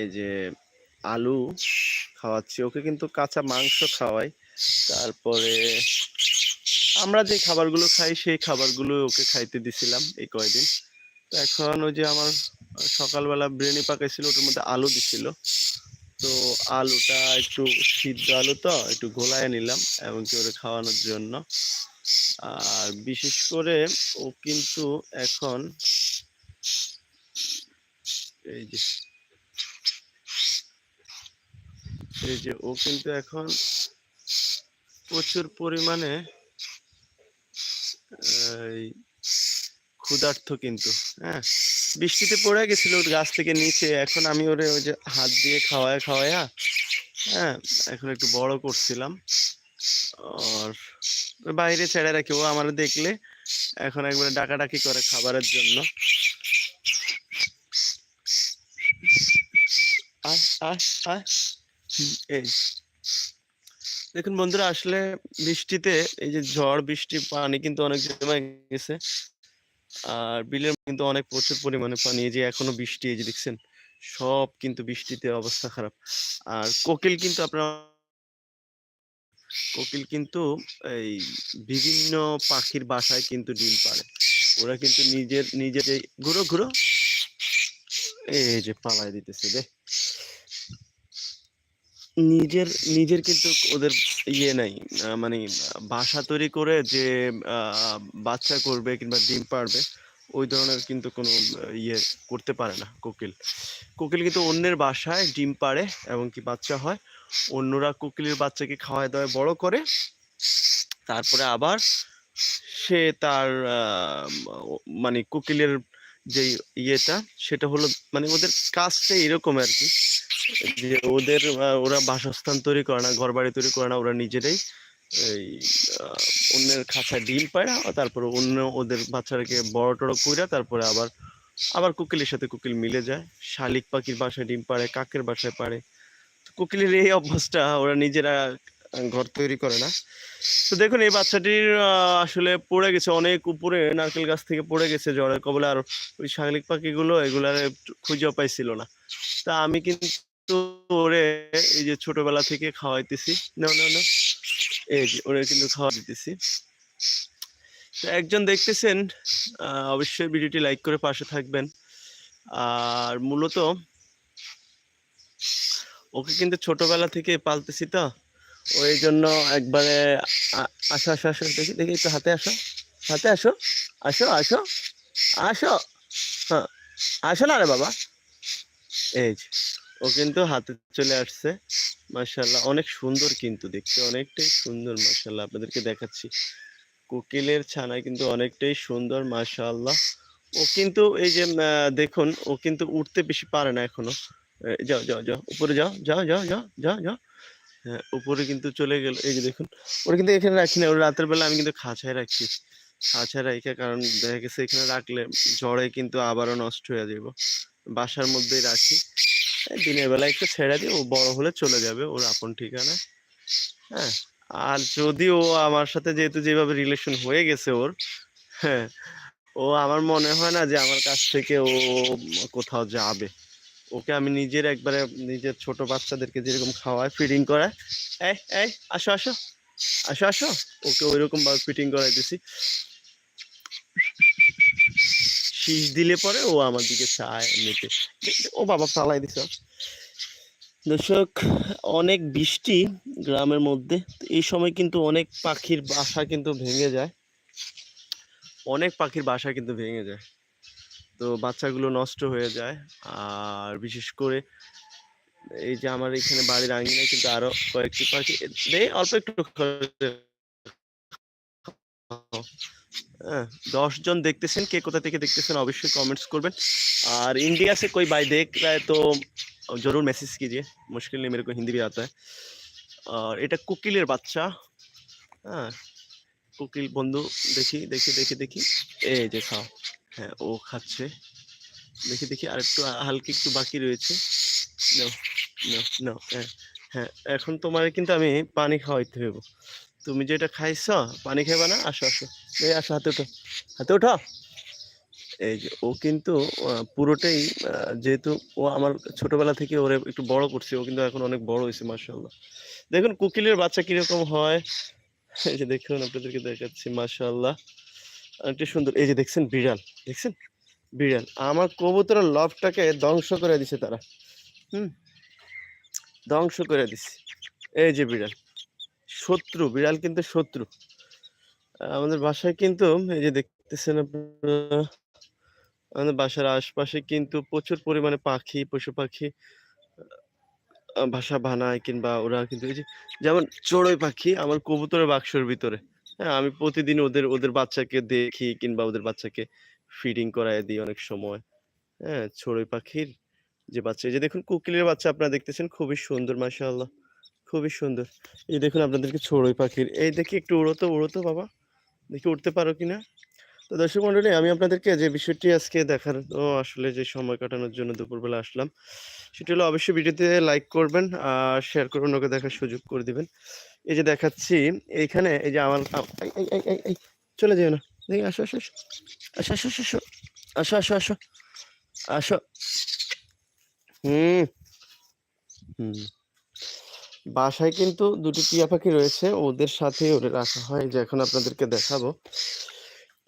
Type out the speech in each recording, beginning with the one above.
এই যে আলু খাওয়াচ্ছি, ওকে কিন্তু কাঁচা মাংস খাওয়াই। তারপরে আমরা যে খাবারগুলো খাই, সেই খাবারগুলো ওকে খাইতে দিছিলাম এই কয়দিন। তো এখন ওই যে আমার সকালবেলা বিরিয়ানি পাকাইছিল, ওটার মধ্যে আলু দিছিল। তো আলুটা একটু সিদ্ধ আলু তো, একটু গোলায় নিলাম, এমনকি ওরে খাওয়ানোর জন্য। আর বিশেষ করে ও কিন্তু এখন এই যে এই যে ও কিন্তু এখন প্রচুর পরিমাণে এই ক্ষুধার্ত কিন্তু হ্যাঁ? বৃষ্টিতে পড়ে গেছিল গাছ থেকে নিচে এখন আমি ওরে ওই যে হাত দিয়ে খাওয়ায় খাওয়ায়া হ্যাঁ এখন একটু বড় করছিলাম। আর বাইরে ছেড়ে রাখি ও আমার দেখলে এখন একবারে ডাকাডাকি করে খাবারের জন্য। আয় আয় হুম, এই। দেখুন বন্ধুরা, আসলে বৃষ্টিতে এই যে ঝড়, বৃষ্টি, পানি কিন্তু অনেক জমে গেছে। আর বিলের কিন্তু অনেক প্রচুর পরিমাণে পানি, এই যে এখনও বৃষ্টি, এই যে দেখছেন, সব কিন্তু বৃষ্টিতে অবস্থা খারাপ। আর কোকিল কিন্তু আপনার কোকিল কিন্তু এই বিভিন্ন পাখির বাসায় কিন্তু ডিম পাড়ে। ওরা কিন্তু নিজের নিজের ঘুরো ঘুরো। এই যে পালাই দিতেছে দে নিজের নিজের কিন্তু ওদের ইয়ে নাই। মানে বাসা তৈরি করে যে বাচ্চা করবে কিংবা ডিম পারবে, ওই ধরনের কিন্তু কোনো ইয়ে করতে পারে না কোকিল। কোকিল কিন্তু অন্যের বাসায় ডিম পাড়ে এবং কি বাচ্চা হয়। অন্যরা কোকিলের বাচ্চাকে খাওয়ায় দাওয়ায় বড় করে। তারপরে আবার সে তার মানে কোকিলের যে ইয়েটা, সেটা হলো মানে ওদের কাজটা এরকম আর কি যে ওদের ওরা বাসস্থান তৈরি করে না ঘর বাড়ি তৈরি করে না, ওরা নিজেরাই এই অন্যের খাঁচায় ডিম পায় না, তারপরে অন্য ওদের বাচ্চাটাকে বড় টড়ো কইরা তারপরে আবার আবার কোকিলের সাথে কোকিল মিলে যায়। শালিক পাখির বাসায় ডিম পাড়ে, কাকের বাসায় পাড়ে। কোকিলের এই অভ্যাসটা ওরা নিজেরা ঘর তৈরি করে না। তো দেখুন, এই বাচ্চাটির আসলে পড়ে গেছে অনেক উপরে, নারকেল গাছ থেকে পড়ে গেছে জ্বরের কবলে, আর ওই শালিক পাখিগুলো এগুলার খুঁজেও পাইছিল না। তা আমি কিন্তু ওরে এই যে ছোটবেলা থেকে খাওয়াইতেছি। না না না। এই যে ওরে কিন্তু খাওয়া দিতেছি। তো একজন দেখতেছেন অবশ্যই ভিডিওটি লাইক করে পাশে থাকবেন। আর মূলত ওকে কিন্তু ছোটবেলা থেকে পালতেছি তো। ওই জন্য একবারে আসো আসো আসো, দেখি দেখি একটু হাতে আসো হাতে আসো আসো আসো আসো হ্যাঁ আসো না রে বাবা। এই ও কিন্তু হাতে চলে আসছে মাশাল্লাহ অনেক সুন্দর কিন্তু দেখতে, অনেকটাই সুন্দর মাশাল্লাহ আপনাদেরকে দেখাচ্ছি। কোকিলের ছানা কিন্তু অনেকটাই সুন্দর মাশাল্লাহ ও কিন্তু এই যে দেখুন, ও কিন্তু উঠতে বেশি পারে না এখনও। যাও যাও যাও, উপরে যাও যাও যাও যাও যাও যাও। হ্যাঁ উপরে কিন্তু চলে গেল। এই যে দেখুন, ওরা কিন্তু এখানে রাখি না। ওরা রাতের বেলা আমি কিন্তু খাঁচায় রাখি। খাঁচায় রাখি কারণ দেখা গেছে এখানে রাখলে ঝড়ে কিন্তু আবারও নষ্ট হয়ে যাব বাসার মধ্যেই রাখি। দিনের বেলা একটু ছেড়ে দিই, ও বড় হলে চলে যাবে, ওর আপন ঠিকানা। হ্যাঁ আর যদি ও আমার সাথে যেহেতু যেভাবে রিলেশন হয়ে গেছে ওর হ্যাঁ ও আমার মনে হয় না যে আমার কাছ থেকে ও কোথাও যাবে। ওকে আমি নিজের একবারে নিজের ছোট বাচ্চাদেরকে যেরকম খাওয়ায় ফিডিং করায়। এই এই, আসো আসো। আসো আসো। ওকে ওইরকম ভাবে ফিটিং করাইতেছি শীষ দিলে পরে ও আমার দিকে চায় এমনিতে ও বাবা ফালাই দিছ। দর্শক, অনেক বৃষ্টি গ্রামের মধ্যে। এই সময় কিন্তু অনেক পাখির বাসা কিন্তু ভেঙে যায়। অনেক পাখির বাসা কিন্তু ভেঙে যায়। তো বাচ্চাগুলো নষ্ট হয়ে যায়। আর বিশেষ করে এই যে আমার এখানে বাড়ির আঙ্গিনায় কিন্তু আরও কয়েকটি পাখি অল্প একটু হ্যাঁ, দশ জন দেখতেছেন, কে কোথা থেকে দেখতেছেন অবশ্যই কমেন্টস করবেন। আর ইন্ডিয়াতে কই বাই দেখ देख তো জরুর মেসেজ কি যে, মুশকিল নেই नहीं मेरे को আর এটা কোকিলের বাচ্চা। হ্যাঁ কোকিল বন্ধু, দেখি দেখি দেখি দেখি। এই যে, খাও। হ্যাঁ ও খাচ্ছে দেখি দেখি আর একটু হালকা একটু বাকি রয়েছে হ্যাঁ হ্যাঁ এখন তোমার কিন্তু আমি পানি খাওয়াইতে হইব তুমি যেটা খাইছ, পানি খাইবা না আসো আসো এই, আসো, হাতে ওঠো হাতে ওঠো এই যে, ও কিন্তু পুরোটাই যেহেতু ও আমার ছোটবেলা থেকে ওরে একটু বড় করছে, ও কিন্তু এখন অনেক বড় হয়েছে, মাশাআল্লাহ। দেখুন, কোকিলের বাচ্চা কীরকম হয়। এই যে, দেখুন, আপনাদেরকে দেখাচ্ছি, মাশাআল্লাহ। অনেকটা সুন্দর। এই যে দেখছেন বিড়াল, দেখছেন? বিড়াল। আমার কবুতরের লবটাকে ধ্বংস করে দিছে তারা। হুম? ধ্বংস করে দিছে। এই যে বিড়াল। শত্রু, বিড়াল কিন্তু শত্রু। আমাদের বাসায় কিন্তু এই যে দেখতেছেন আপনারা আমাদের বাসার আশপাশে কিন্তু প্রচুর পরিমাণে পাখি, পশু-পাখি বাসা বানায় কিংবা ওরা কিন্তু এই যে যেমন চড়ুই পাখি আমার কবুতরের বাক্সর ভিতরে। হ্যাঁ? আমি প্রতিদিন ওদের ওদের বাচ্চাকে দেখি কিংবা ওদের বাচ্চাকে ফিডিং করায় দিই অনেক সময়। হ্যাঁ? ছড়ই পাখির যে বাচ্চা এই যে দেখুন কোকিলের বাচ্চা আপনারা দেখতেছেন খুবই সুন্দর মাশাআল্লাহ। খুবই সুন্দর। এই দেখুন আপনাদেরকে ছড়ই পাখির এই দেখি একটু উড়ো তো, উড়ো তো বাবা। দেখি উঠতে পারো কিনা? তো দর্শক মণ্ডলী আমি আপনাদেরকে যে বিষয়টি আজকে দেখানো আসলে যে সময় কাটানোর জন্য দুপুরবেলা আসলাম। সেটি হলো অবশ্যই ভিডিওতে লাইক করবেন, আর শেয়ার করবেন, ওকে দেখার সুযোগ করে দিবেন। এই যে দেখাচ্ছি এইখানে এই যে আমার চলে যেও না। দেখি আসো, আসো, আসো। আসো, আসো, আসো, আসো। আসো, আসো। হুম। হুম। বাসায় কিন্তু ২ টি টিয়া পাখি রয়েছে। ওদের সাথেই ওরে রাখা হয়। যে এখন আপনাদেরকে দেখাবো।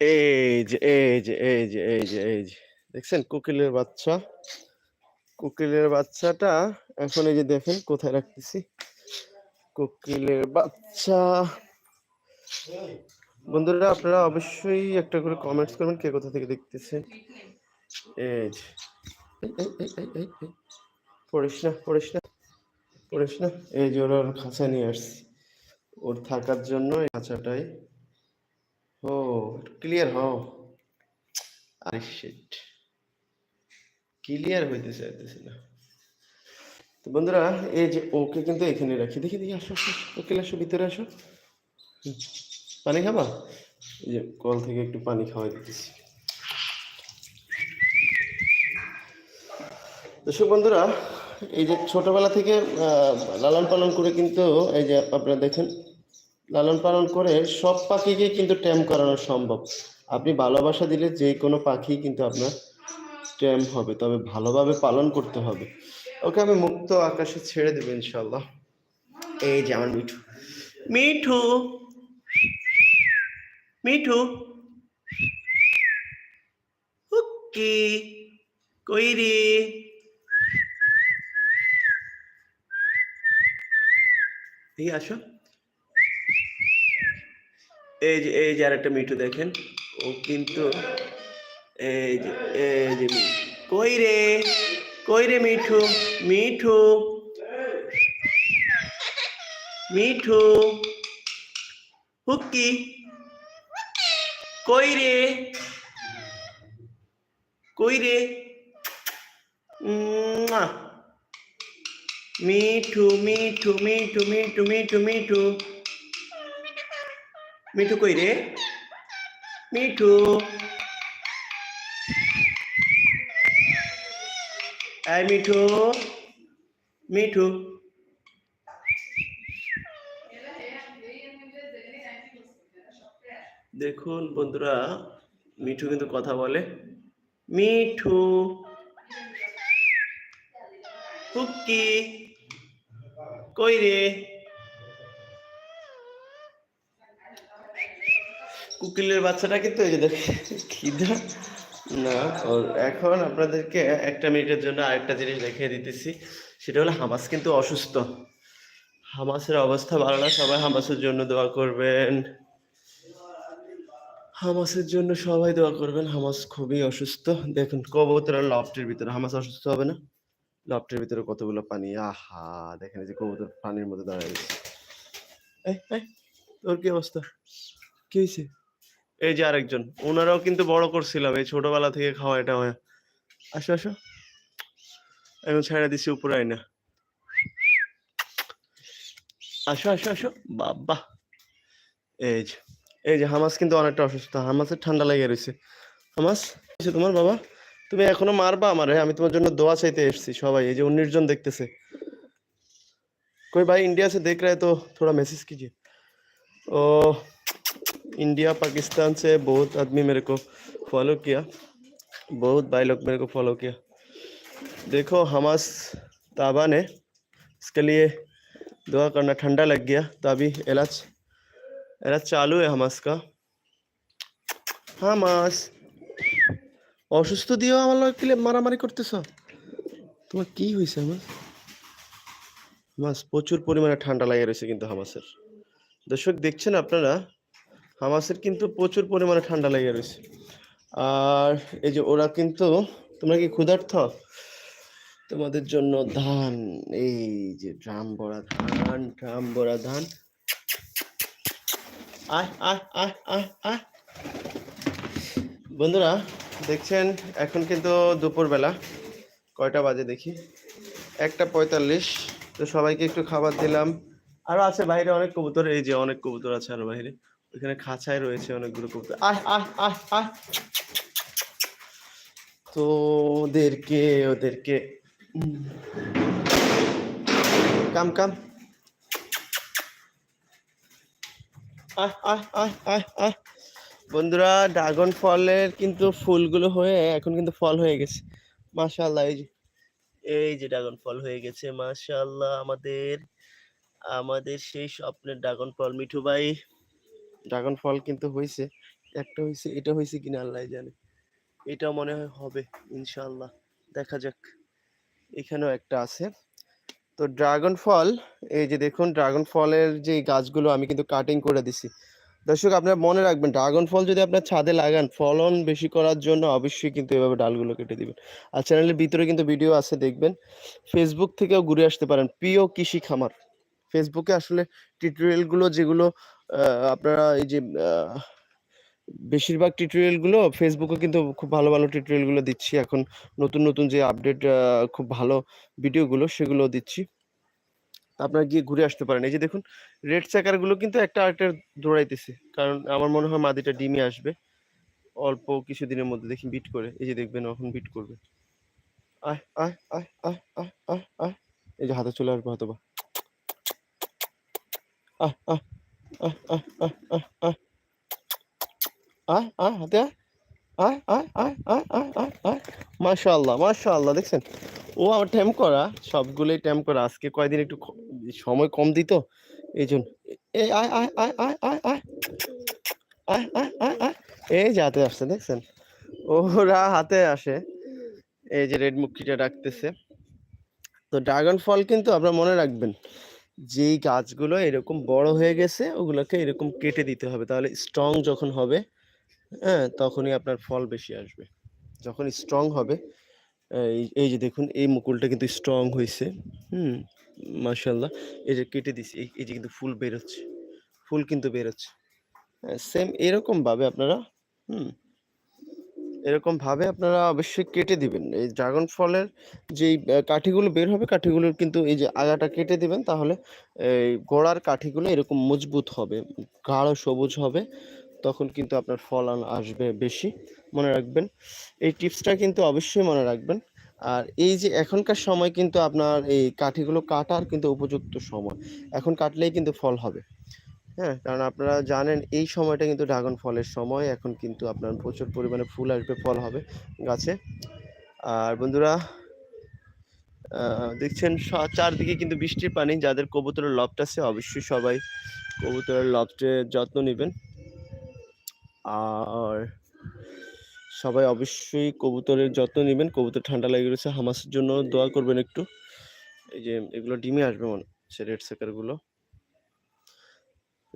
এই যে, এই যে, এই। দেখছেন কোকিলের বাচ্চা? কোকিলের বাচ্চাটা এখন এই যে দেখেন কোথায় রাখতেছি। কোকিলের বাচ্চা। বন্ধুরা আপনারা অবশ্যই একটা করে কমেন্টস করবেন কে কোথা থেকে দেখতেছেন। এই। পড়িস না, পড়িস না। পড়িস না। এই যে ওরা খাঁচায় নিয়ে আসছি। ওর থাকার জন্য এই খাঁচাটাই ও ক্লিয়ার হও। আরে শিট! ক্লিয়ার হইতে চাইতেছে না। তো বন্ধুরা এই যে ওকে কিন্তু এখানে রাখি। দেখি, দেখি আসো, আসো। আসো ভিতরে আসো। পানি খাবা? এই যে কল থেকে একটু পানি খাওয়াই দিতেছি। দর্শক বন্ধুরা এই যে ছোটবেলা থেকে লালন পালন করে কিন্তু এই যে আপনারা দেখেন লালন পালন করে সব পাখিকে কিন্তু ট্যাম করানো সম্ভব। আপনি ভালোবাসা দিলে যে কোনো পাখি কিন্তু আপনার ট্যাম হবে। তবে ভালোভাবে পালন করতে হবে। ওকে, আমি মুক্ত আকাশে ছেড়ে দেব ইনশাল্লাহ এই যে আমার মিঠু। মিঠু! মিঠু! হুক্কি! কই রে? দেখি আসো। এই যে, এই যে আরেকটা মিঠু দেখেন। ও কিন্তু এই যে, এই যে কই রে? কই রে মিঠু? মিঠু! মিঠু! হুকি কই রে? কই রে? মিঠু, মিঠু, মিঠু, মিঠু, মিঠু, মিঠু। মিঠু কই রে? মিঠু! এই মিঠু! মিঠু! দেখুন বন্ধুরা, মিঠু কিন্তু কথা বলে। মিঠু! হুক্কি! কই রে? কোকিলের বাচ্চাটা কিন্তু এই যে খিদা না, ওর এখন আপনাদেরকে একটা মিনিটের জন্য আরেকটা জিনিস দেখিয়ে দিতেছি। সেটা হলো হামাস কিন্তু অসুস্থ। হামাসের অবস্থা ভালো না। সবাই হামাসের জন্য দোয়া করবেন। হামাসের জন্য সবাই দোয়া করবেন। হামাস খুবই অসুস্থ। দেখুন, কবুতরের লফটের ভিতরে, হামাস অসুস্থ হবে না? লফটের ভিতরে কতগুলো পানি। আহা! দেখেন যে কবুতর পানির মধ্যে দাঁড়ায় এই, তোর কি অবস্থা? কি হইছে? এই যে আরেকজন। উনারাও কিন্তু বড় করছিলাম এই ছোটবেলা থেকে খাওয়া এটা হয়। আসো, আসো। এখন ছাইড়া দিছি উপরে আইনা। আসো, আসো, আসো। বাব্বাহ! এই যে, এই যে হামাস কিন্তু অনেকটা অসুস্থ। হামাসের ঠান্ডা লেগে রইছে। হামাস, কি হইছে তোমার বাবা? তুমি এখনো মারবা আমারে? আমি তোমার জন্য দোয়া চাইতে এসেছি সবাই। এই যে ১৯ জন দেখতেছে। कोई भाई इंडिया से देख रहा है तो थोड़ा मैसेज कीजिए। ओह! इंडिया, पाकिस्तान से बहुत आदमी मेरे को फॉलो किया। बहुत भाई लोग मेरे को फॉलो किया देखो हमास ताबा ने इसके लिए दुआ करना ठंडा लग गया तो अभी इलाज इलाज चालू है हमास का হামাস অসুস্থ দিয়েও আমার লগে কিলে মারামারি করতেছ তোমার কি হয়েছে আমার হামাস প্রচুর পরিমাণে ঠান্ডা লাগে রয়েছে কিন্তু হামাসের দর্শক দেখছেন আপনারা হামাসের কিন্তু প্রচুর পরিমাণে ঠান্ডা লেগে রয়েছে। আর এই যে ওরা কিন্তু, তোমরা কি ক্ষুধার্থ তোমাদের জন্য ধান, এই যে ড্রাম ভরা ধান, ড্রাম ভরা ধান। বন্ধুরা, দেখছেন, এখন কিন্তু দুপুরবেলা, কয়টা বাজে দেখি? একটা পঁয়তাল্লিশ, তো সবাইকে একটু খাবার দিলাম। আরও আছে বাইরে অনেক কবুতর, এই যে অনেক কবুতর আছে আরও বাইরে। ওইখানে খাঁচায় রয়েছে অনেকগুলো কবুতর। আহ আহ আহ আহ। তো ওদেরকে ওদেরকে। কাম কাম। আহ আহ আহ আহ আহ। বন্ধুরা, ড্রাগন ফলের কিন্তু ফুলগুলো হয়ে এখন কিন্তু ফল হয়ে গেছে। মাশাআল্লাহ, এই যে এই যে ড্রাগন ফল হয়ে গেছে, মাশাআল্লাহ। আমাদের আমাদের সেই স্বপ্নের ড্রাগন ফল, মিঠু ভাই। ড্রাগন ফল কিন্তু হয়েছে একটা হয়েছে এটা হয়েছে কিনা আল্লাহ জানে। এটা মনে হয় হবে ইনশাল্লাহ দেখা যাক। এখানেও একটা আছে। তো ড্রাগন ফল, এই যে দেখুন, ড্রাগন ফলের যে গাছগুলো আমি কিন্তু কাটিং করে দিছি। দর্শক, আপনারা মনে রাখবেন, ড্রাগন ফল যদি আপনার ছাদে লাগান, ফলন বেশি করার জন্য অবশ্যই কিন্তু এভাবে ডালগুলো কেটে দিবেন। আর চ্যানেলের ভিতরে কিন্তু ভিডিও আছে, দেখবেন। ফেসবুক থেকেও ঘুরে আসতে পারেন, প্রিয় কৃষি খামার। ফেসবুকে আসলে টিউটোরিয়ালগুলো যেগুলো আপনারা এই যে বেশিরভাগ টিউটোরিয়ালগুলো ফেসবুকে কিন্তু খুব ভালো ভালো টিউটোরিয়ালগুলো দিচ্ছি। এখন নতুন নতুন যে আপডেট খুব ভালো ভিডিওগুলো সেগুলো দিচ্ছি। আপনারা গিয়ে ঘুরে আসতে পারেন। এই যে দেখুন রেডগুলো কিন্তু একটা আরেকটা দৌড়াইতেছে। কারণ আমার মনে হয় মাদিটা ডিমে আসবে। অল্প কিছুদিনের মধ্যে দেখি বিট করে। এই যে দেখবেন এখন বিট করবে। আয় আয় আয় আয় আয় আয় আয়। এই যে হাতে চলে আসবে হয়তো বা আহ আহ আহ আহ আহ আহ আহ আয় আয় হাতে আয় আয় আয় আয় আয় আয় আয় মাশাআল্লাহ মাশাআল্লাহ দেখছেন ও আমার ট্যাম করা সবগুলোই ট্যাম করা আজকে কয়দিন একটু সময় কম দিত এই জন্য এই আয় আয় আয় আয় আয় আয় আয় আয় আয় আয় এই যে হাতে আসছে দেখছেন ওরা হাতে আসে এই যে রেড মুখিটা ডাকতেছে তো ড্রাগন ফল কিন্তু আপনারা মনে রাখবেন যেই গাছগুলো এরকম বড় হয়ে গেছে, ওগুলোকে এরকম কেটে দিতে হবে। তাহলে স্ট্রং যখন হবে হ্যাঁ তখনই আপনার ফল বেশি আসবে। যখন স্ট্রং হবে, এই যে দেখুন, এই মুকুলটা কিন্তু স্ট্রং হয়েছে হুম মাশাল্লাহ এই যে কেটে দিছি, এই যে কিন্তু ফুল বেরোচ্ছে। ফুল কিন্তু বেরোচ্ছে। সেম এরকম ভাবে আপনারা, হুম এরকম ভাবে আপনারা অবশ্যই কেটে দিবেন। এই ড্রাগন ফলের যেই কাঠিগুলো বের হবে, কাঠিগুলোর কিন্তু এই যে আগাটা কেটে দিবেন, তাহলে এই গোড়ার কাঠিগুলো এরকম মজবুত হবে, গাঢ় সবুজ হবে, তখন কিন্তু আপনার ফল আসবে বেশি, মনে রাখবেন। এই টিপসটা কিন্তু অবশ্যই মনে রাখবেন। আর এই যে এখনকার সময় কিন্তু আপনার এই কাঠিগুলো কাটার কিন্তু উপযুক্ত সময়, এখন কাটলেই কিন্তু ফল হবে। হ্যাঁ? কারণ আপনারা জানেন এই সময়টা কিন্তু ড্রাগন ফলের সময়। এখন কিন্তু আপনার প্রচুর পরিমাণে ফুল আসবে, ফল হবে গাছে। আর বন্ধুরা দেখছেন চারদিকে কিন্তু বৃষ্টির পানি। যাদের কবুতরের লফট আছে, অবশ্যই সবাই কবুতরের লফটের যত্ন নেবেন। আর সবাই অবশ্যই কবুতরের যত্ন নেবেন। কবুতর ঠান্ডা লেগে গেছে হামাসের জন্য দোয়া করবেন একটু। এই যে, এগুলো ডিমে আসবে মনে হচ্ছে, রেড সেকারগুলো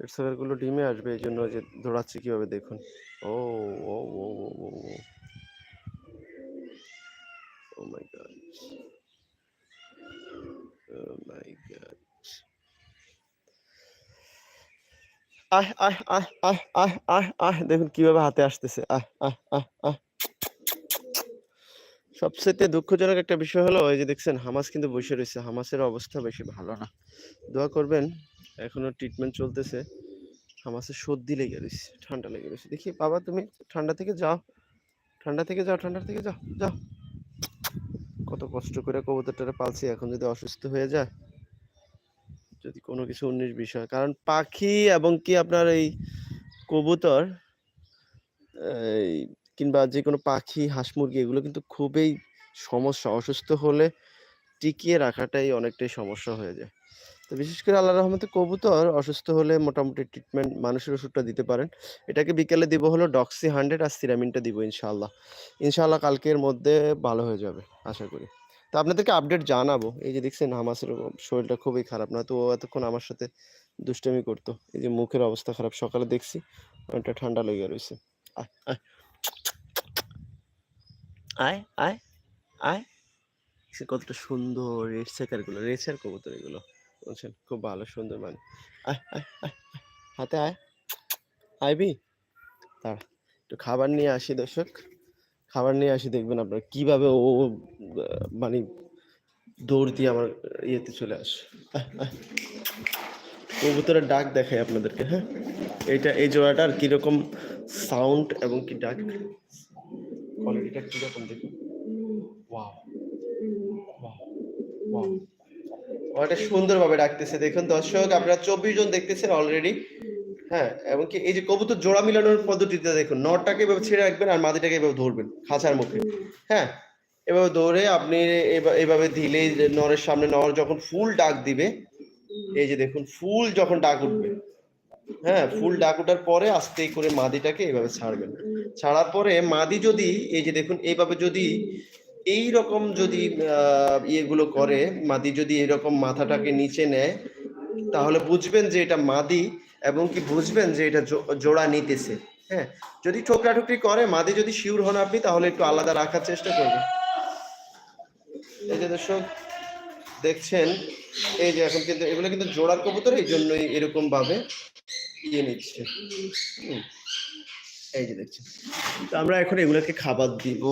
রেড ডিমে আসবে, এই জন্য যে দৌড়াচ্ছে কীভাবে দেখুন। ও ও ও ও ও ও মাই গড। মাই গড। আহ আহ আহ আহ আহ আহ, দেখুন কীভাবে হাতে আসতেছে। আহ আহ আহ আহ। সবচেয়ে দুঃখজনক একটা বিষয় হলো, ওই যে দেখছেন হামাস কিন্তু বসে রয়েছে। হামাসের অবস্থা বেশি ভালো না। দোয়া করবেন, এখনও ট্রিটমেন্ট চলতেছে। হামাসের সর্দি লেগে রয়েছে, ঠান্ডা লেগে রয়েছে। দেখি, বাবা তুমি ঠান্ডা থেকে যাও। ঠান্ডা থেকে যাও, ঠান্ডা থেকে যাও যাও। কত কষ্ট করে কবুতরটা পালছি, এখন যদি অসুস্থ হয়ে যায়, যদি কোনো কিছু উনিশ বিষয় কারণ পাখি এবং কি আপনার এই কবুতর, এই কিংবা যে কোনো পাখি, হাঁস, মুরগি এগুলো কিন্তু খুবই সমস্যা। অসুস্থ হলে টিকিয়ে রাখাটাই অনেকটাই সমস্যা হয়ে যায়। তো বিশেষ করে আল্লাহর রহমতে কবুতর অসুস্থ হলে মোটামুটি ট্রিটমেন্ট মানুষের ওষুধটা দিতে পারেন। এটাকে বিকেলে দিব হলো ডক্সি 100 আর সিরামিনটা দিব ইনশাআল্লাহ। ইনশাআল্লাহ কালকের মধ্যে ভালো হয়ে যাবে আশা করি। তো আপনাদেরকে আপডেট জানাব। এই যে দেখছেন হামাসের শরীরটা খুবই খারাপ। নয়তো ও এতক্ষণ আমার সাথে দুষ্টামি করতো এই যে মুখের অবস্থা খারাপ। সকালে দেখছি অনেকটা ঠান্ডা লেগে রয়েছে আয়, আয়। আয়, আয়, আয়। সে কতটা সুন্দর রেড চেকারগুলো, রেসার কবুতর এগুলো। বুঝছেন? খুব ভালো সুন্দর মানে। আয়, আয়, আয়। হাতে আয়। আইবি? দাঁড়া। একটু খাবার নিয়ে আসি দর্শক। খাবার নিয়ে আসি দেখবেন আপনারা কীভাবে ও মানে দৌড় দিয়ে আমার ইয়েতে চলে আসে। কবুতরের ডাক দেখাই আপনাদেরকে, হ্যাঁ? এইটা এই জোড়াটার কীরকম সাউন্ড এবং কি ডাক কোয়ালিটিটা কীরকম দেখুন। ওয়াও! ওয়াও! অনেকটা সুন্দরভাবে ডাকতেছে দেখুন দর্শক আপনারা ২৪ জন দেখতেছেন অলরেডি। হ্যাঁ? এবং কি এই যে কবুতর জোড়া মিলানোর পদ্ধতিটা দেখুন। নরটাকে এভাবে ছেড়ে রাখবেন আর মাদিটাকে এভাবে ধরবেন খাঁচার মুখে। হ্যাঁ? এভাবে ধরে আপনি এভাবে দিলেই নরের সামনে নর যখন ফুল ডাক দিবে, এই যে দেখুন ফুল যখন ডাক উঠবে। হ্যাঁ? ফুল ডাক ওঠার পরে আস্তে করে মাদিটাকে এভাবে ছাড়বেন। ছাড়ার পরে মাদি যদি এই যে দেখুন এইভাবে যদি এইরকম যদি ইয়েগুলো করে, মাদি যদি এরকম মাথাটাকে নিচে নেয়, তাহলে বুঝবেন যে এটা মাদি এবং কি বুঝবেন যে এটা জোড়া নিতেছে। হ্যাঁ? যদি ঠোকরা-ঠুকরি করে, মাদি যদি সিউর হন আপনি তাহলে একটু আলাদা রাখার চেষ্টা করবেন। এই যে দর্শক দেখছেন, এই যে এখন কিন্তু এগুলো কিন্তু জোড়ার কবুতর এইজন্যই এরকম ভাবে ইয়ে নিচ্ছে। এই যে দেখছেন। তো আমরা এখন এগুলোকে খাবার দিব।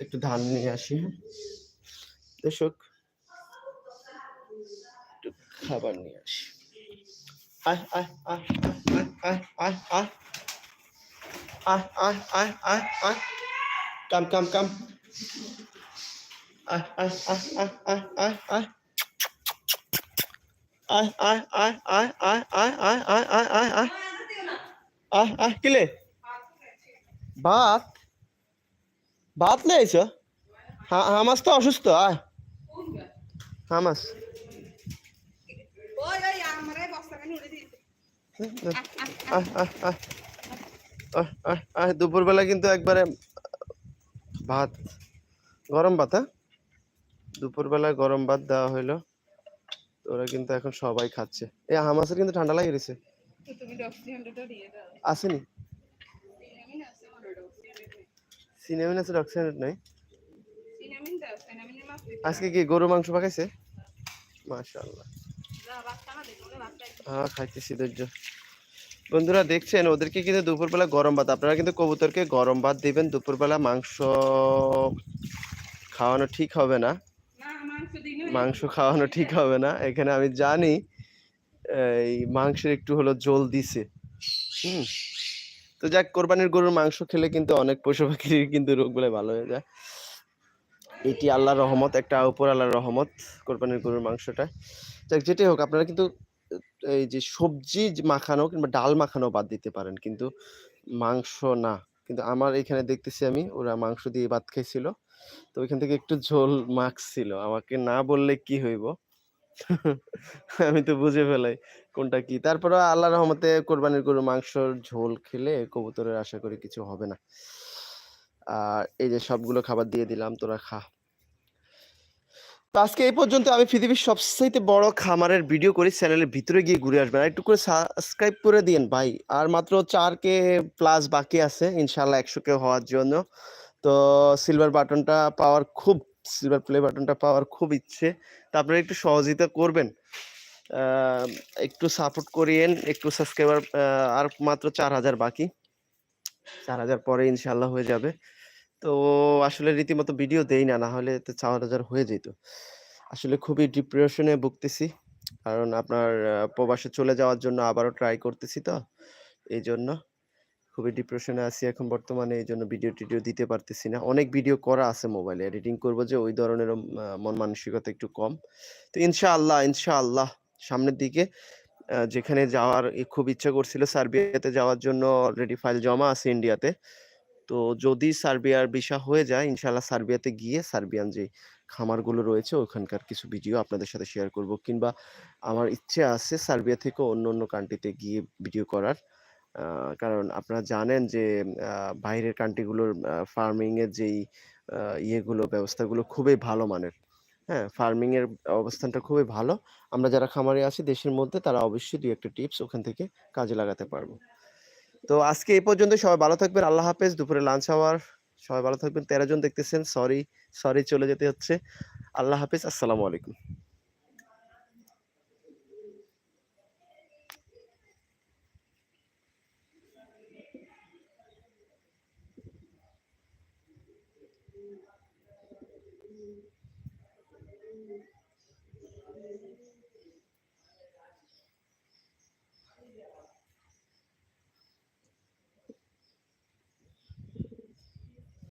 একটু ধান নিয়ে আসি, হ্যাঁ? দর্শক একটু খাবার নিয়ে আসি। আয়, আয়, আয়, আয়, আয়, আয়, আয়। আয়, আয়, আয়, আয়। কাম, কাম, কাম। আয়, আয়, আয়, আয়, আয়, আয়, আয়। আয়, আয়, আয়, আয়, আয়, আয়, আয়, আয়, আয়, আয়, আহ আহ কিলে ভাত? ভাত লেছ হামাস তো অসুস্থ আহ হামাস দুপুরবেলা কিন্তু একবারে ভাত গরম ভাত হ্যাঁ? দুপুরবেলায় গরম ভাত দেওয়া হইল। ওরা কিন্তু এখন সবাই খাচ্ছে। এই হামাসের কিন্তু ঠান্ডা লাগিয়েছে আসেনি? সিনামিন আছে ডক্সিহান্ড্রেড নাই? আজকে কি গরু মাংস পাকাইছে? মাশাআল্লাহ। হ্যাঁ খাইতেছি ধৈর্য। বন্ধুরা দেখছেন ওদেরকে কিন্তু দুপুরবেলা গরম ভাত? আপনারা কিন্তু কবুতরকে গরম ভাত দিবেন দুপুরবেলা মাংস খাওয়ানো ঠিক হবে না। মাংস খাওয়ানো ঠিক হবে না। এখানে আমি জানি এই মাংসের একটু হলো ঝোল দিছে। হুম? তো যাক কোরবানির গরুর মাংস খেলে কিন্তু অনেক পশু পাখির কিন্তু রোগগুলো ভালো হয়ে যায়। এটি আল্লাহর রহমত, একটা উপর আল্লাহর রহমত কোরবানির গরুর মাংসটা। যাক যেটাই হোক আপনারা কিন্তু এই যে সবজি মাখানো কিংবা ডাল মাখানো বাদ দিতে পারেন। কিন্তু মাংস না। কিন্তু আমার এখানে দেখতেছি আমি ওরা মাংস দিয়ে ভাত খাইছিল। তো ওইখান থেকে একটু ঝোল মাখছিল। আমাকে না বললে কি হইব? আমি তো বুঝে ফেলাই কোনটা কি। তারপরে আল্লাহর রহমতে কোরবানির গরুর মাংসর ঝোল খেলে কবুতরের আশা করি কিছু হবে না। আর এই যে সবগুলো খাবার দিয়ে দিলাম, তোরা খা। তো আজকে এই পর্যন্ত আমি পৃথিবীর সবচাইতে বড় খামারের ভিডিও করি। চ্যানেলের ভিতরে গিয়ে ঘুরে আসবেন। আর একটু করে সাবস্ক্রাইব করে দিয়েন ভাই। আর মাত্র চার কে প্লাস বাকি আছে ইনশাল্লাহ একশো কে হওয়ার জন্য। তো সিলভার বাটনটা পাওয়ার খুব সিলভার প্লে বাটনটা পাওয়ার খুব ইচ্ছে। তো আপনারা একটু সহযোগিতা করবেন। একটু সাপোর্ট করিয়েন। একটু সাবস্ক্রাইবার আর মাত্র 4000 বাকি। 4000 পরে ইনশাল্লাহ হয়ে যাবে। তো আসলে রীতিমতো ভিডিও দেই না। না হলে তো 4000 হয়ে যেত। আসলে খুবই ডিপ্রেশনে ভুগতেছি। কারণ আপনার প্রবাসে চলে যাওয়ার জন্য আবারও ট্রাই করতেছি তো। এইজন্য খুবই ডিপ্রেশন আছি এখন বর্তমানে এই জন্য ভিডিও-টিডিও দিতে পারতেছি না। অনেক ভিডিও করা আছে মোবাইলে। এডিটিং করব যে ওই ধরনের মন মানসিকতা একটু কম। তো ইনশাআল্লাহ, ইনশাআল্লাহ সামনের দিকে যেখানে যাওয়ার খুব ইচ্ছা করছিল সার্বিয়াতে যাওয়ার জন্য অলরেডি ফাইল জমা আছে ইন্ডিয়াতে। তো যদি সার্বিয়ার ভিসা হয়ে যায় ইনশাআল্লাহ সার্বিয়াতে গিয়ে সার্বিয়ান যে খামারগুলো রয়েছে ওখানকার কিছু ভিডিও আপনাদের সাথে শেয়ার করব কিংবা আমার ইচ্ছে আছে সার্বিয়া থেকে অন্য অন্য কান্ট্রিতে গিয়ে ভিডিও করার কারণ আপনারা জানেন যে বাইরের কান্ট্রিগুলোর ফার্মিং এর যেই ইয়েগুলো, ব্যবস্থাগুলো খুবই ভালো মানের। হ্যাঁ ফার্মিং এর অবস্থানটা খুবই ভালো। আমরা যারা খামারে আছি দেশের মধ্যে, তারা অবশ্যই দুই একটা টিপস ওখান থেকে কাজে লাগাতে পারব। তো আজকে এই পর্যন্ত সবাই ভালো থাকবেন, আল্লাহ হাফেজ, দুপুরে লাঞ্চ আওয়ার সবাই ভালো থাকবেন। তেরো জন দেখতেছেন সরি সরি চলে যেতে হচ্ছে। আল্লাহ হাফেজ, আসসালামু আলাইকুম।